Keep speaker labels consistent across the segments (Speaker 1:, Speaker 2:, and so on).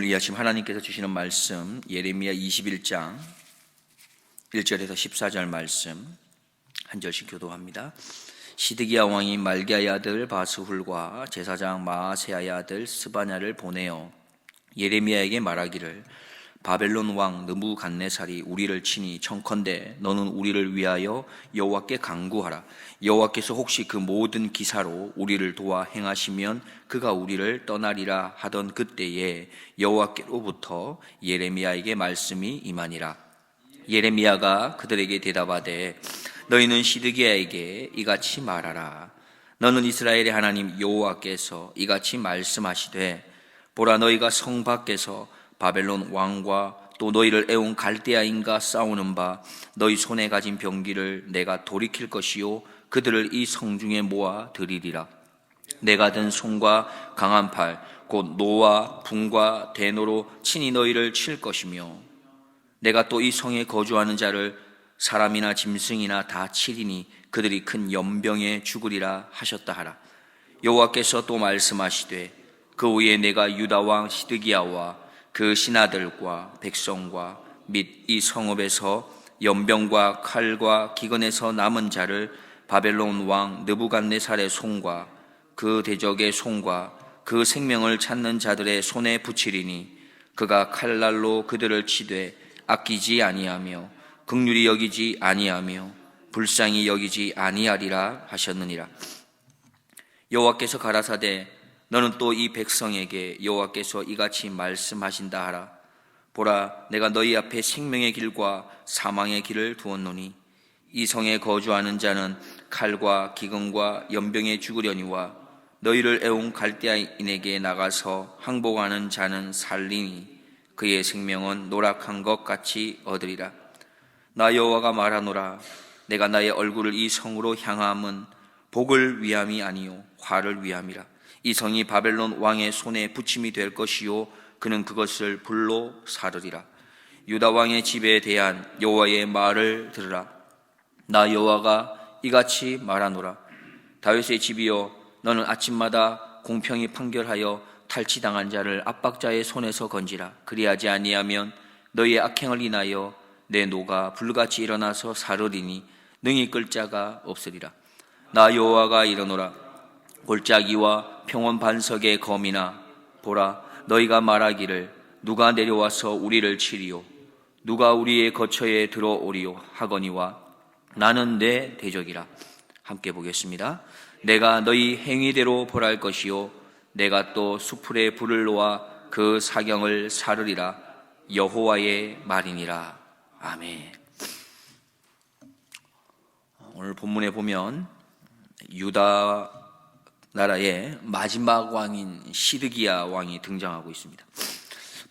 Speaker 1: 오늘 이 아침 하나님께서 주시는 말씀 예레미야 21장 1절에서 14절 말씀 한 절씩 교도합니다. 시드기야 왕이 말기야의 아들 바스훌과 제사장 마아세야의 아들 스바냐를 보내어 예레미야에게 말하기를 바벨론 왕 느부갓네살이 우리를 치니 청컨대 너는 우리를 위하여 여호와께 간구하라. 여호와께서 혹시 그 모든 기사로 우리를 도와 행하시면 그가 우리를 떠나리라 하던 그때에 여호와께로부터 예레미야에게 말씀이 임하니라. 예레미야가 그들에게 대답하되 너희는 시드기야에게 이같이 말하라. 너는 이스라엘의 하나님 여호와께서 이같이 말씀하시되 보라 너희가 성 밖에서 바벨론 왕과 또 너희를 애운 갈대아인과 싸우는 바 너희 손에 가진 병기를 내가 돌이킬 것이요 그들을 이 성중에 모아 드리리라. 내가 든 손과 강한 팔 곧 노와 붕과 대노로 친히 너희를 칠 것이며 내가 또 이 성에 거주하는 자를 사람이나 짐승이나 다 치리니 그들이 큰 연병에 죽으리라 하셨다 하라. 여호와께서 또 말씀하시되 그 후에 내가 유다 왕 시드기야와 그 신하들과 백성과 및 이 성읍에서 연병과 칼과 기근에서 남은 자를 바벨론 왕 느부갓네살의 손과 그 대적의 손과 그 생명을 찾는 자들의 손에 붙이리니 그가 칼날로 그들을 치되 아끼지 아니하며 극률이 여기지 아니하며 불쌍히 여기지 아니하리라 하셨느니라. 여호와께서 가라사대 너는 또 이 백성에게 여호와께서 이같이 말씀하신다 하라. 보라 내가 너희 앞에 생명의 길과 사망의 길을 두었노니 이 성에 거주하는 자는 칼과 기근과 연병에 죽으려니와 너희를 애운 갈대아인에게 나가서 항복하는 자는 살리니 그의 생명은 노락한 것 같이 얻으리라. 나 여호와가 말하노라. 내가 나의 얼굴을 이 성으로 향함은 복을 위함이 아니요 화를 위함이라 이 성이 바벨론 왕의 손에 붙임이 될 것이요 그는 그것을 불로 사르리라. 유다 왕의 집에 대한 여호와의 말을 들으라. 나 여호와가 이같이 말하노라. 다윗의 집이여 너는 아침마다 공평히 판결하여 탈취당한 자를 압박자의 손에서 건지라. 그리하지 아니하면 너희의 악행을 인하여 내 노가 불같이 일어나서 사르리니 능히 끌 자가 없으리라. 나 여호와가 이르노라 골짜기와 평원 반석의 검이나 보라 너희가 말하기를 누가 내려와서 우리를 치리요? 누가 우리의 거처에 들어오리요? 하거니와 나는 내 대적이라. 함께 보겠습니다. 내가 너희 행위대로 벌할 것이요. 내가 또 수풀에 불을 놓아 그 사경을 사르리라. 여호와의 말이니라. 아멘. 오늘 본문에 보면 유다 나라의 마지막 왕인 시드기야 왕이 등장하고 있습니다.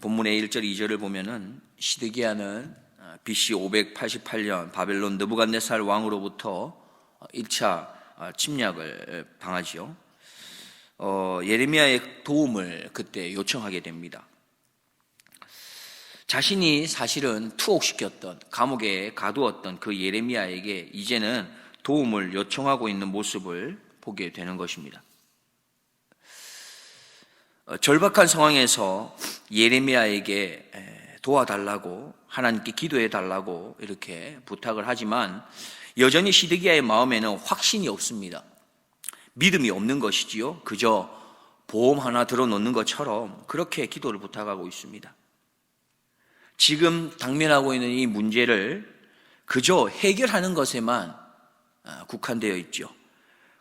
Speaker 1: 본문의 1절 2절을 보면은 시드기야는 BC 588년 바벨론 느부갓네살 왕으로부터 1차 침략을 당하지요. 어, 예레미야의 도움을 그때 요청하게 됩니다. 자신이 사실은 투옥시켰던 감옥에 가두었던 그 예레미야에게 이제는 도움을 요청하고 있는 모습을 보게 되는 것입니다. 어, 절박한 상황에서 예레미야에게 도와달라고 하나님께 기도해 달라고 이렇게 부탁을 하지만 여전히 시드기야의 마음에는 확신이 없습니다. 믿음이 없는 것이지요. 그저 보험 하나 들어놓는 것처럼 그렇게 기도를 부탁하고 있습니다. 지금 당면하고 있는 이 문제를 그저 해결하는 것에만 아, 국한되어 있죠.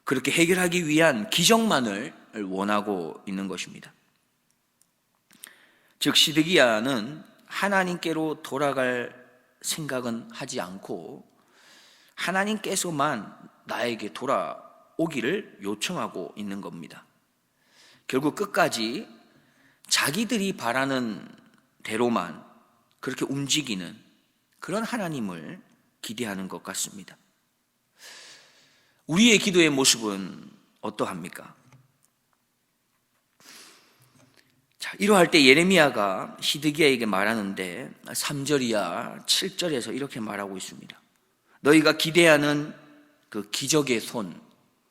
Speaker 1: 그렇게 해결하기 위한 기적만을 원하고 있는 것입니다. 즉 시드기야는 하나님께로 돌아갈 생각은 하지 않고 하나님께서만 나에게 돌아오기를 요청하고 있는 겁니다. 결국 끝까지 자기들이 바라는 대로만 그렇게 움직이는 그런 하나님을 기대하는 것 같습니다. 우리의 기도의 모습은 어떠합니까? 자, 이러할 때 예레미야가 시드기야에게 말하는데 3절 이야 7절에서 이렇게 말하고 있습니다. 너희가 기대하는 그 기적의 손,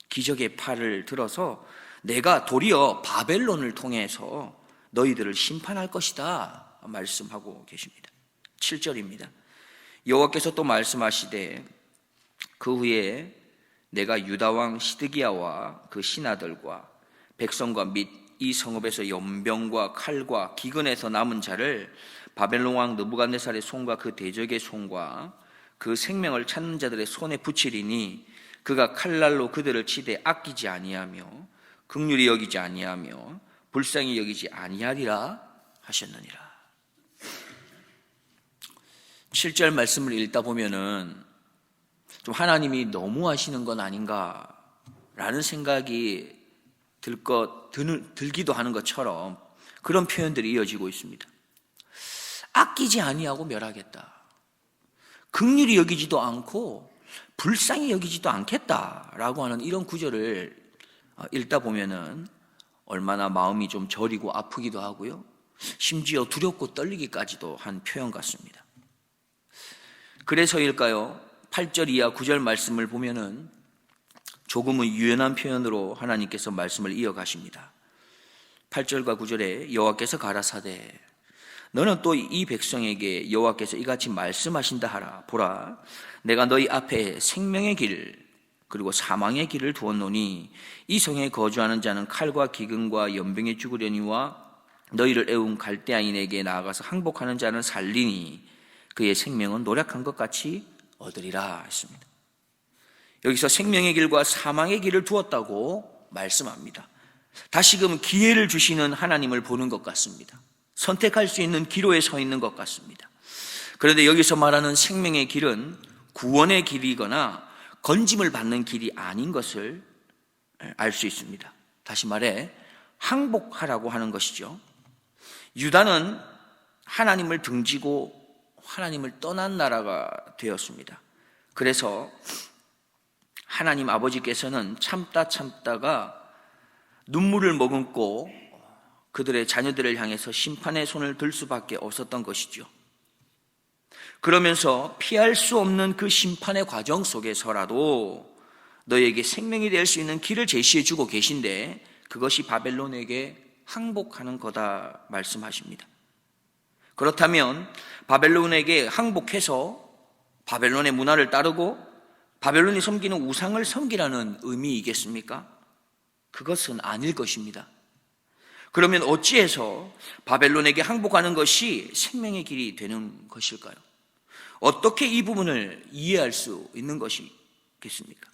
Speaker 1: 기적의 팔을 들어서 내가 도리어 바벨론을 통해서 너희들을 심판할 것이다 말씀하고 계십니다. 7절입니다. 여호와께서 또 말씀하시되 그 후에 내가 유다 왕 시드기야와 그 신하들과 백성과 및 이 성읍에서 연병과 칼과 기근에서 남은 자를 바벨론 왕 느부갓네살의 손과 그 대적의 손과 그 생명을 찾는 자들의 손에 붙이리니 그가 칼날로 그들을 치되 아끼지 아니하며 극률이 여기지 아니하며 불쌍히 여기지 아니하리라 하셨느니라. 7절 말씀을 읽다 보면은 좀 하나님이 너무 하시는 건 아닌가라는 생각이 들 것, 들, 들기도 하는 것처럼 그런 표현들이 이어지고 있습니다. 아끼지 아니하고 멸하겠다. 극률이 여기지도 않고 불쌍히 여기지도 않겠다라고 하는 이런 구절을 어, 읽다 보면은 얼마나 마음이 좀 저리고 아프기도 하고요. 심지어 두렵고 떨리기까지도 한 표현 같습니다. 그래서일까요? 8절 이하 9절 말씀을 보면은 조금은 유연한 표현으로 하나님께서 말씀을 이어가십니다. 8절과 9절에 여호와께서 가라사대 너는 또 이 백성에게 여호와께서 이같이 말씀하신다 하라 보라 내가 너희 앞에 생명의 길 그리고 사망의 길을 두었노니 이 성에 거주하는 자는 칼과 기근과 연병에 죽으려니와 너희를 애운 갈대아인에게 나아가서 항복하는 자는 살리니 그의 생명은 노력한 것 같이 얻으리라 했습니다. 여기서 생명의 길과 사망의 길을 두었다고 말씀합니다. 다시금 기회를 주시는 하나님을 보는 것 같습니다. 선택할 수 있는 기로에 서 있는 것 같습니다. 그런데 여기서 말하는 생명의 길은 구원의 길이거나 건짐을 받는 길이 아닌 것을 알 수 있습니다. 다시 말해 항복하라고 하는 것이죠. 유다는 하나님을 등지고 하나님을 떠난 나라가 되었습니다. 그래서 하나님 아버지께서는 참다 참다가 눈물을 머금고 그들의 자녀들을 향해서 심판의 손을 들 수밖에 없었던 것이죠. 그러면서 피할 수 없는 그 심판의 과정 속에서라도 너에게 생명이 될 수 있는 길을 제시해 주고 계신데 그것이 바벨론에게 항복하는 거다 말씀하십니다. 그렇다면 바벨론에게 항복해서 바벨론의 문화를 따르고 바벨론이 섬기는 우상을 섬기라는 의미이겠습니까? 그것은 아닐 것입니다. 그러면 어찌해서 바벨론에게 항복하는 것이 생명의 길이 되는 것일까요? 어떻게 이 부분을 이해할 수 있는 것이겠습니까?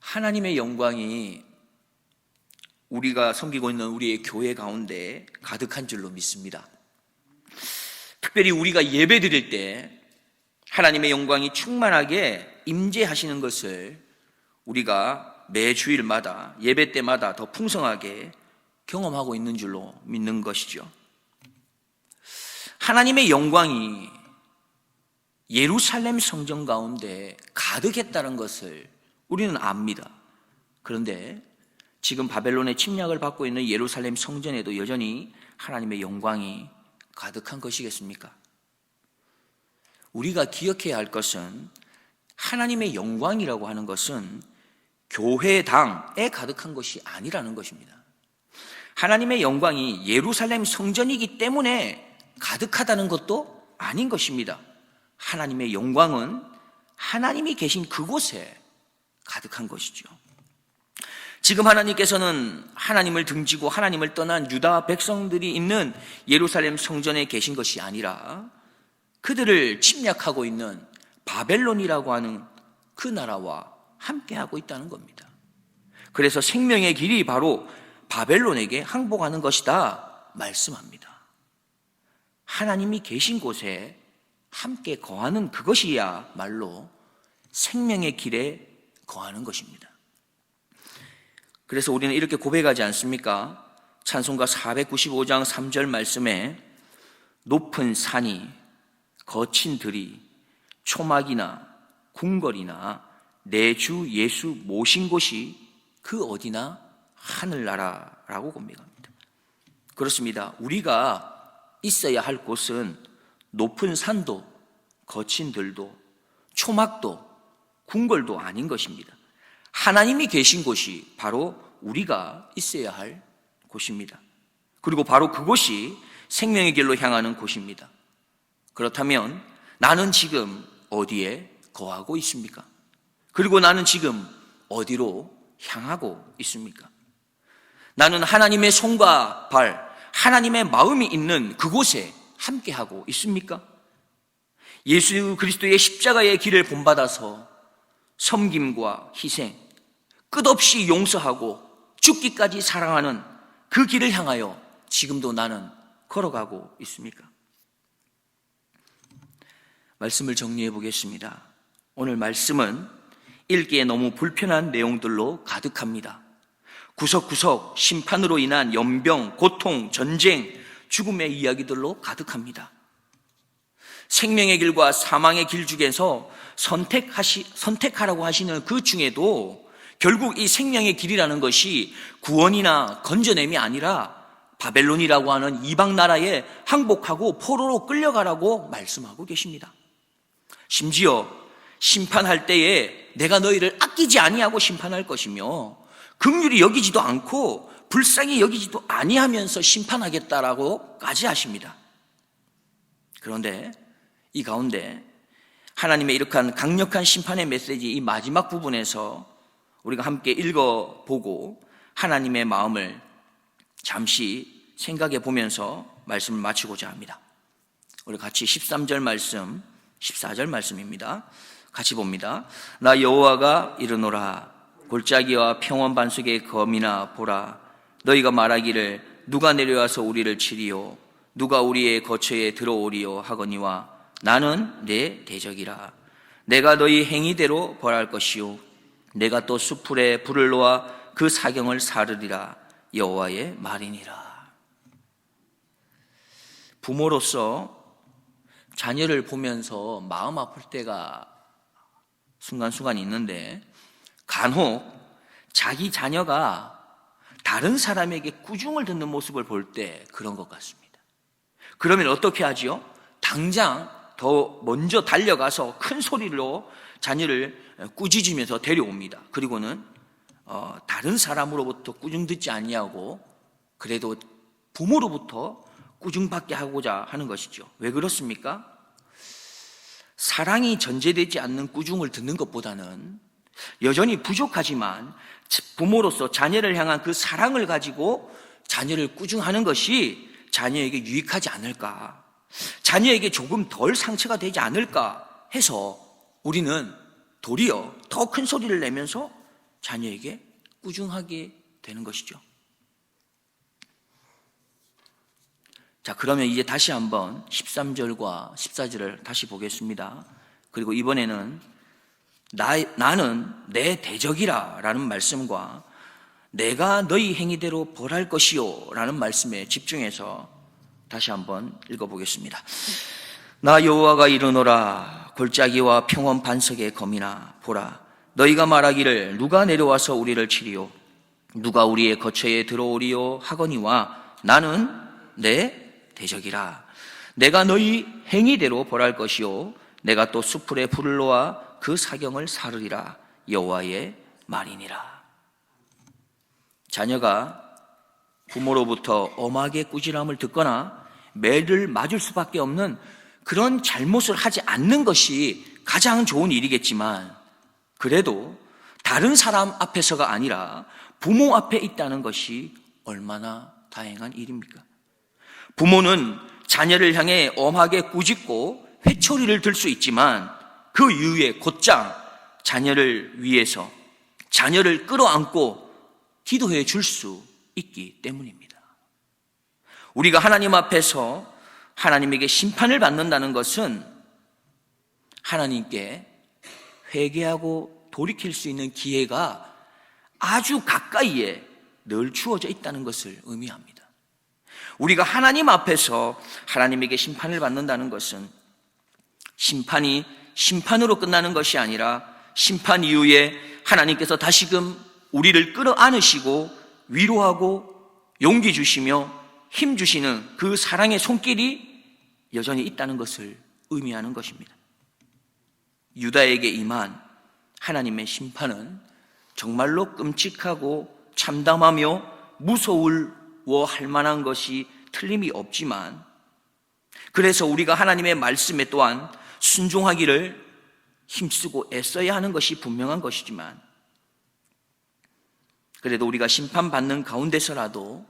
Speaker 1: 하나님의 영광이 우리가 섬기고 있는 우리의 교회 가운데 가득한 줄로 믿습니다. 특별히 우리가 예배 드릴 때 하나님의 영광이 충만하게 임재하시는 것을 우리가 매 주일마다 예배 때마다 더 풍성하게 경험하고 있는 줄로 믿는 것이죠. 하나님의 영광이 예루살렘 성전 가운데 가득했다는 것을 우리는 압니다. 그런데 지금 바벨론의 침략을 받고 있는 예루살렘 성전에도 여전히 하나님의 영광이 가득한 것이겠습니까? 우리가 기억해야 할 것은 하나님의 영광이라고 하는 것은 교회당에 가득한 것이 아니라는 것입니다. 하나님의 영광이 예루살렘 성전이기 때문에 가득하다는 것도 아닌 것입니다. 하나님의 영광은 하나님이 계신 그곳에 가득한 것이죠. 지금 하나님께서는 하나님을 등지고 하나님을 떠난 유다 백성들이 있는 예루살렘 성전에 계신 것이 아니라 그들을 침략하고 있는 바벨론이라고 하는 그 나라와 함께하고 있다는 겁니다. 그래서 생명의 길이 바로 바벨론에게 항복하는 것이다 말씀합니다. 하나님이 계신 곳에 함께 거하는 그것이야 말로 생명의 길에 거하는 것입니다. 그래서 우리는 이렇게 고백하지 않습니까? 찬송가 495장 3절 말씀에 높은 산이 거친 들이 초막이나 궁궐이나 내 주 예수 모신 곳이 그 어디나 하늘나라라고 고백합니다. 그렇습니다. 우리가 있어야 할 곳은 높은 산도 거친 들도 초막도 궁궐도 아닌 것입니다. 하나님이 계신 곳이 바로 우리가 있어야 할 곳입니다. 그리고 바로 그곳이 생명의 길로 향하는 곳입니다. 그렇다면 나는 지금 어디에 거하고 있습니까? 그리고 나는 지금 어디로 향하고 있습니까? 나는 하나님의 손과 발, 하나님의 마음이 있는 그곳에 함께하고 있습니까? 예수 그리스도의 십자가의 길을 본받아서 섬김과 희생, 끝없이 용서하고 죽기까지 사랑하는 그 길을 향하여 지금도 나는 걸어가고 있습니까? 말씀을 정리해 보겠습니다. 오늘 말씀은 읽기에 너무 불편한 내용들로 가득합니다. 구석구석 심판으로 인한 연병, 고통, 전쟁, 죽음의 이야기들로 가득합니다. 생명의 길과 사망의 길 중에서 선택하시, 선택하라고 하시는 그 중에도 결국 이 생명의 길이라는 것이 구원이나 건져냄이 아니라 바벨론이라고 하는 이방 나라에 항복하고 포로로 끌려가라고 말씀하고 계십니다. 심지어 심판할 때에 내가 너희를 아끼지 아니하고 심판할 것이며 긍휼히 여기지도 않고 불쌍히 여기지도 아니하면서 심판하겠다라고까지 하십니다. 그런데 이 가운데 하나님의 이렇게 강력한 심판의 메시지 이 마지막 부분에서 우리가 함께 읽어보고 하나님의 마음을 잠시 생각해 보면서 말씀을 마치고자 합니다. 우리 같이 13절 말씀, 14절 말씀입니다. 같이 봅니다. 나 여호와가 이르노라 골짜기와 평원 반석의 검이나 보라. 너희가 말하기를 누가 내려와서 우리를 치리요? 누가 우리의 거처에 들어오리요? 하거니와 나는 내 대적이라. 내가 너희 행위대로 벌할 것이요. 내가 또 수풀에 불을 놓아 그 사경을 사르리라. 여호와의 말이니라. 부모로서 자녀를 보면서 마음 아플 때가 순간순간 있는데 간혹 자기 자녀가 다른 사람에게 꾸중을 듣는 모습을 볼 때 그런 것 같습니다. 그러면 어떻게 하지요? 당장 더 먼저 달려가서 큰 소리로 자녀를 꾸짖으면서 데려옵니다. 그리고는 어, 다른 사람으로부터 꾸중 듣지 아니하고 그래도 부모로부터 꾸중받게 하고자 하는 것이죠. 왜 그렇습니까? 사랑이 전제되지 않는 꾸중을 듣는 것보다는 여전히 부족하지만 부모로서 자녀를 향한 그 사랑을 가지고 자녀를 꾸중하는 것이 자녀에게 유익하지 않을까. 자녀에게 조금 덜 상처가 되지 않을까 해서 우리는 도리어 더 큰 소리를 내면서 자녀에게 꾸중하게 되는 것이죠. 자, 그러면 이제 다시 한번 13절과 14절을 다시 보겠습니다. 그리고 이번에는 나, 나는 내 대적이라 라는 말씀과 내가 너희 행위대로 벌할 것이요 라는 말씀에 집중해서 다시 한번 읽어보겠습니다. 나 여호와가 이르노라 골짜기와 평원 반석의 검이나 보라 너희가 말하기를 누가 내려와서 우리를 치리요 누가 우리의 거처에 들어오리요 하거니와 나는 내 대적이라. 내가 너희 행위대로 벌할 것이요. 내가 또 수풀에 불을 놓아 그 사경을 사르리라. 여호와의 말이니라. 자녀가 부모로부터 엄하게 꾸지람을 듣거나 매를 맞을 수밖에 없는 그런 잘못을 하지 않는 것이 가장 좋은 일이겠지만 그래도 다른 사람 앞에서가 아니라 부모 앞에 있다는 것이 얼마나 다행한 일입니까? 부모는 자녀를 향해 엄하게 꾸짖고 회초리를 들 수 있지만 그 이후에 곧장 자녀를 위해서 자녀를 끌어안고 기도해 줄 수 있기 때문입니다. 우리가 하나님 앞에서 하나님에게 심판을 받는다는 것은 하나님께 회개하고 돌이킬 수 있는 기회가 아주 가까이에 늘 주어져 있다는 것을 의미합니다. 우리가 하나님 앞에서 하나님에게 심판을 받는다는 것은 심판이 심판으로 끝나는 것이 아니라 심판 이후에 하나님께서 다시금 우리를 끌어안으시고 위로하고 용기 주시며 힘 주시는 그 사랑의 손길이 여전히 있다는 것을 의미하는 것입니다. 유다에게 임한 하나님의 심판은 정말로 끔찍하고 참담하며 무서 워할 만한 것이 틀림이 없지만 그래서 우리가 하나님의 말씀에 또한 순종하기를 힘쓰고 애써야 하는 것이 분명한 것이지만 그래도 우리가 심판받는 가운데서라도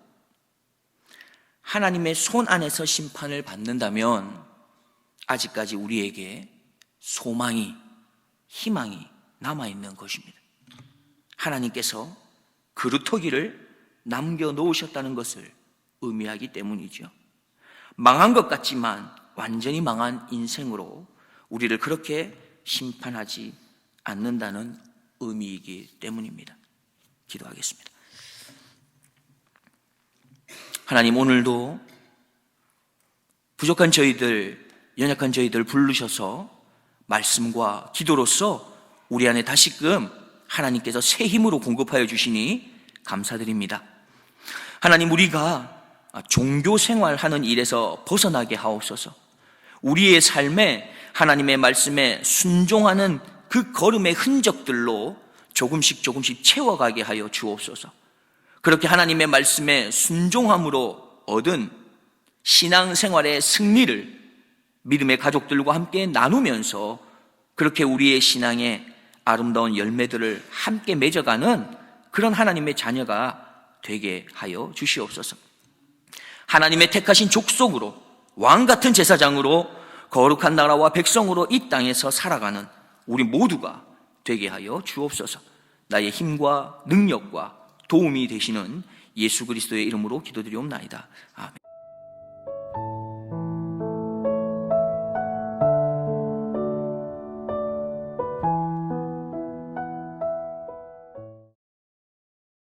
Speaker 1: 하나님의 손 안에서 심판을 받는다면 아직까지 우리에게 소망이, 희망이 남아있는 것입니다. 하나님께서 그루터기를 남겨 놓으셨다는 것을 의미하기 때문이죠. 망한 것 같지만 완전히 망한 인생으로 우리를 그렇게 심판하지 않는다는 의미이기 때문입니다. 기도하겠습니다. 하나님 오늘도 부족한 저희들, 연약한 저희들 부르셔서 말씀과 기도로서 우리 안에 다시금 하나님께서 새 힘으로 공급하여 주시니 감사드립니다. 하나님 우리가 종교 생활하는 일에서 벗어나게 하옵소서. 우리의 삶에 하나님의 말씀에 순종하는 그 걸음의 흔적들로 조금씩 조금씩 채워가게 하여 주옵소서. 그렇게 하나님의 말씀에 순종함으로 얻은 신앙생활의 승리를 믿음의 가족들과 함께 나누면서 그렇게 우리의 신앙의 아름다운 열매들을 함께 맺어가는 그런 하나님의 자녀가 되게 하여 주시옵소서. 하나님의 택하신 족속으로 왕 같은 제사장으로 거룩한 나라와 백성으로 이 땅에서 살아가는 우리 모두가 되게 하여 주옵소서. 나의 힘과 능력과 도움이 되시는 예수 그리스도의 이름으로 기도드리옵나이다. 아멘.